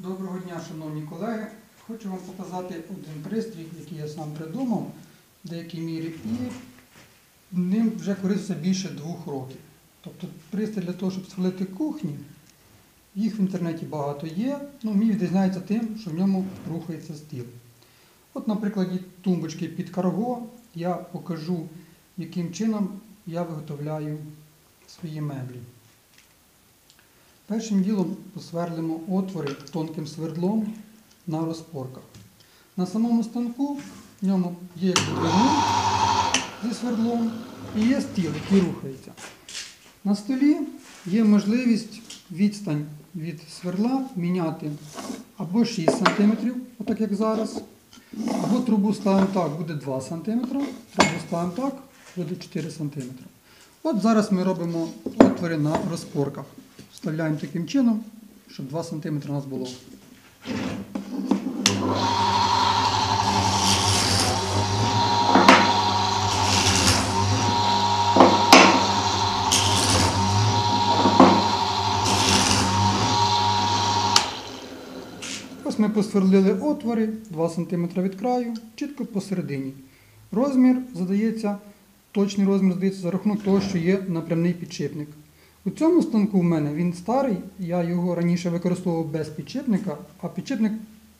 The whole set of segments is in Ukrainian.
Доброго дня, шановні колеги. Хочу вам показати один пристрій, який я сам придумав в деякій мірі, і ним вже користуюся більше двох років. Тобто пристрій для того, щоб свалити кухні, їх в інтернеті багато є. Ну, мій відрізняється тим, що в ньому рухається стіл. От на прикладі тумбочки під карго я покажу, яким чином я виготовляю свої меблі. Першим ділом посверлимо отвори тонким свердлом на розпорках. На самому станку в ньому є двигун зі свердлом і є стіл, який рухається. На столі є можливість відстань від сверла міняти або 6 см, отак як зараз, або трубу ставимо так, буде 2 см, трубу ставимо так, буде 4 см. От зараз ми робимо отвори на розпорках. Вставляємо таким чином, щоб 2 см у нас було. Ось ми посверлили отвори 2 см від краю, чітко посередині. Розмір задається, точний розмір задається за рахунок того, що є напрямний підшипник. У цьому станку в мене він старий, я його раніше використовував без підшипника, а підшипник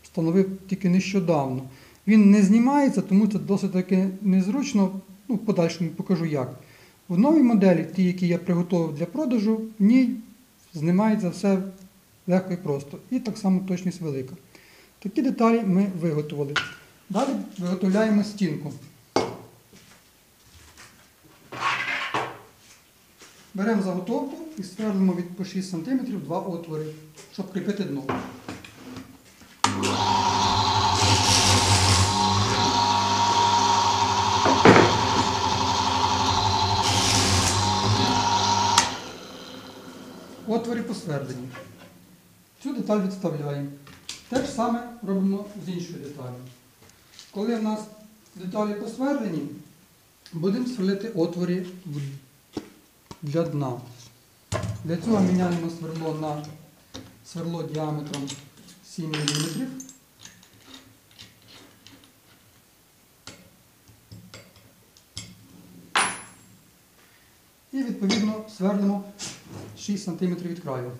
встановив тільки нещодавно. Він не знімається, тому це досить таки незручно. Ну, в подальшому покажу як. В новій моделі, ті, які я приготував для продажу, в ній знімається все легко і просто. І так само точність велика. Такі деталі ми виготовили. Далі виготовляємо стінку. Беремо заготовку і сверлимо від по 6 см два отвори, щоб кріпити дно. Отвори посвердлені. Цю деталь відставляємо. Те ж саме робимо з іншою деталью. Коли в нас деталі посверлені, будемо сверлити отвори в- для дна. Для цього міняємо сверло на сверло діаметром 7 мм. І відповідно сверлимо 6 см від краю.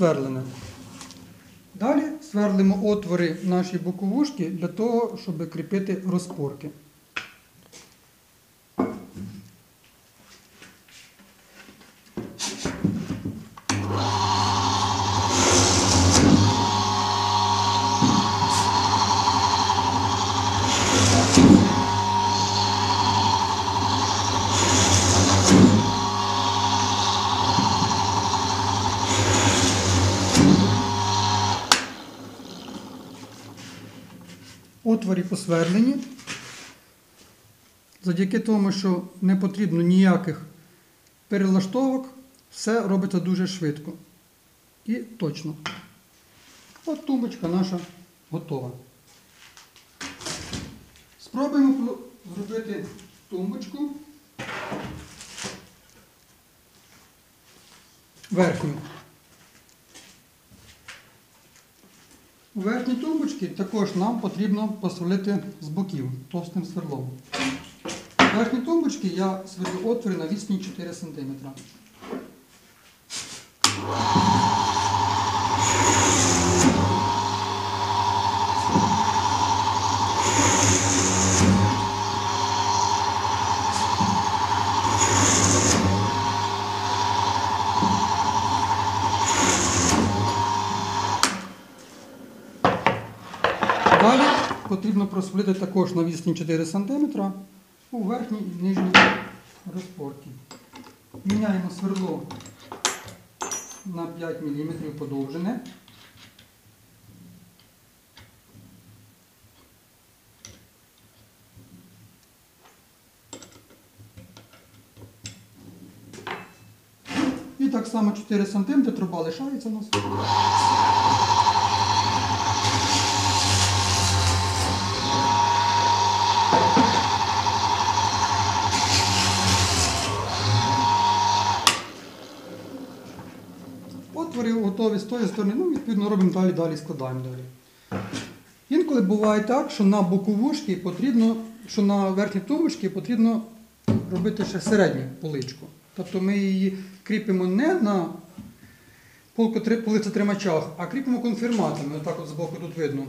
Дно. Далі сверлимо отвори нашої боковушки для того, щоб кріпити розпорки. Отворі посверлені. Завдяки тому, що не потрібно ніяких перелаштовок, все робиться дуже швидко і точно. От тумбочка наша готова. Спробуємо зробити тумбочку верхню. У верхній тумбочці також нам потрібно посверлити з боків товстим сверлом. У верхній тумбочці я сверлю отвори на відстані 4 см. Далі потрібно просверлити також на відстані 4 см у верхній і нижній розпорці. Міняємо сверло на 5 мм подовжене. так само 4 см труба лишається у нас. Отвори готові з тої сторони, ну, відповідно, робимо далі, далі складаємо далі. Інколи буває так, що на боковушки потрібно, що на верхній тумбочці потрібно робити ще середню поличку. Тобто ми її кріпимо не на полицетримачах, а кріпимо конфірматами, отак от збоку тут видно.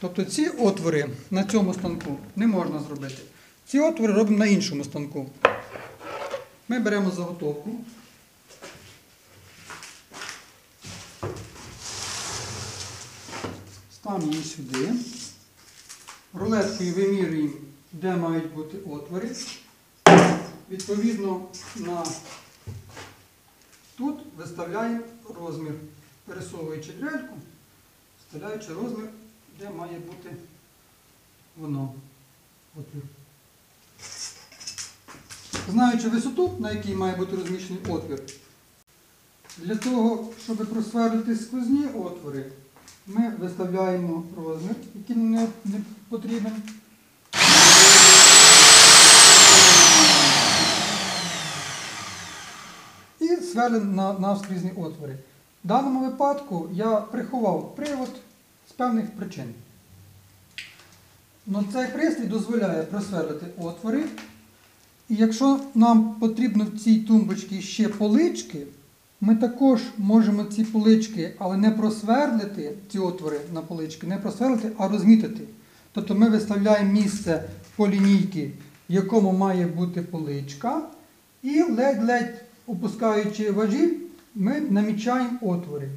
Тобто ці отвори на цьому станку не можна зробити. Ці отвори робимо на іншому станку. Ми беремо заготовку. Ставимо її сюди. Рулеткою вимірюємо, де мають бути отвори. Відповідно, на тут виставляємо розмір, пересовуючи дрельку, вставляючи розмір, де має бути воно. Отвір. Знаючи висоту, на якій має бути розміщений отвір, для того, щоб просверлити сквозні отвори, ми виставляємо розмір, який не, не потрібен. І сверлимо на, навскрізні отвори. В даному випадку я приховав привод з певних причин. Но цей пристрій дозволяє просверлити отвори. І якщо нам потрібно в цій тумбочці ще полички, ми також можемо ці полички, але не просверлити ці отвори на полички, не просверлити, а розмітити. Тобто ми виставляємо місце по лінійці, в якому має бути поличка, і ледь-ледь опускаючи важіль, ми намічаємо отвори.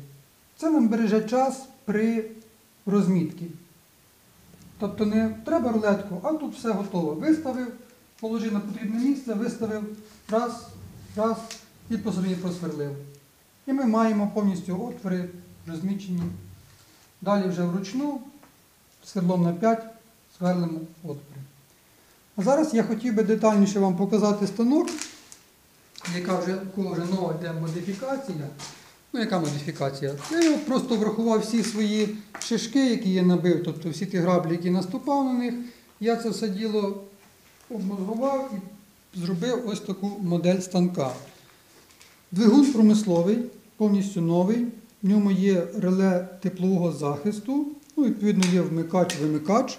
Це нам береже час при розмітці. Тобто не треба рулетку, а тут все готово. Виставив, положив на потрібне місце, виставив, раз, раз і посередині просверлив. І ми маємо повністю отвори розмічені. Далі вже вручну, сверлом на 5, сверлимо отвори. А зараз я хотів би детальніше вам показати станок, яка вже, кого вже нова йде модифікація. Ну, яка модифікація? Я його просто врахував всі свої шишки, які я набив, тобто всі ті граблі, які наступав на них. Я це все діло обмозгував і зробив ось таку модель станка. Двигун промисловий, повністю новий. В ньому є реле теплового захисту, ну, відповідно, є вмикач-вимикач.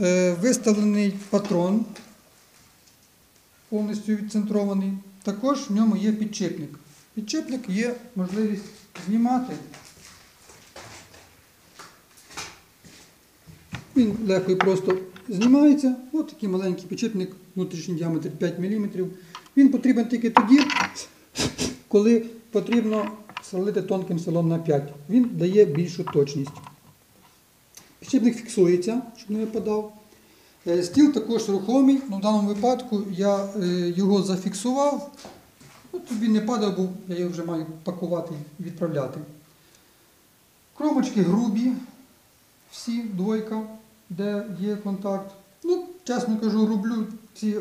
Е, виставлений патрон, повністю відцентрований. Також в ньому є підчепник. Підчепник є можливість знімати. Він легко і просто знімається. Ось такий маленький підчепник, внутрішній діаметр 5 мм. Він потрібен тільки тоді, коли потрібно сверлити тонким селом на 5. Він дає більшу точність. Підшипник фіксується, щоб не випадав. Е, Стіл також рухомий, але в даному випадку я е, його зафіксував. От він не падав, бо я його вже маю пакувати і відправляти. Кромочки грубі, всі двойка, де є контакт. Ну, чесно кажу, роблю ці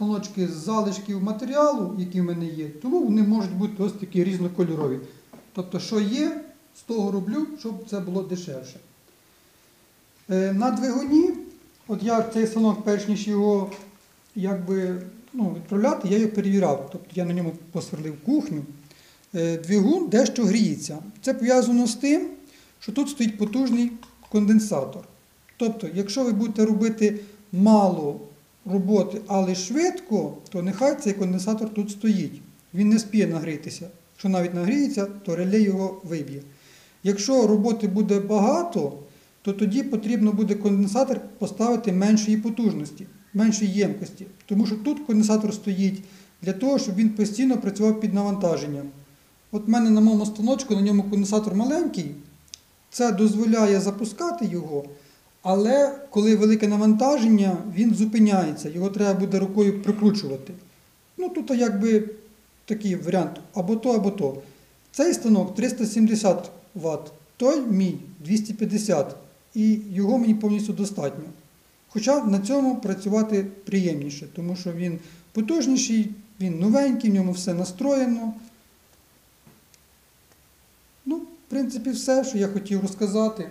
станочки з залишків матеріалу, які в мене є, тому вони можуть бути ось такі різнокольорові. Тобто, що є, з того роблю, щоб це було дешевше. Е, На двигуні, от я цей станок, перш ніж його якби, ну, відправляти, я його перевіряв. Тобто я на ньому посверлив кухню. Е, Двигун дещо гріється. Це пов'язано з тим, що тут стоїть потужний конденсатор. Тобто, якщо ви будете робити мало роботи, але швидко, то нехай цей конденсатор тут стоїть. Він не спіє нагрітися. Якщо навіть нагріється, то реле його виб'є. Якщо роботи буде багато, то тоді потрібно буде конденсатор поставити меншої потужності, меншої ємкості. Тому що тут конденсатор стоїть для того, щоб він постійно працював під навантаженням. От в мене на моєму станочку, на ньому конденсатор маленький, це дозволяє запускати його, але коли велике навантаження, він зупиняється, його треба буде рукою прикручувати. Ну тут якби такий варіант або то, або то. Цей станок 370 Вт, той мій 250 і його мені повністю достатньо. Хоча на цьому працювати приємніше, тому що він потужніший, він новенький, в ньому все настроєно, Ну, в принципі, все, що я хотів розказати.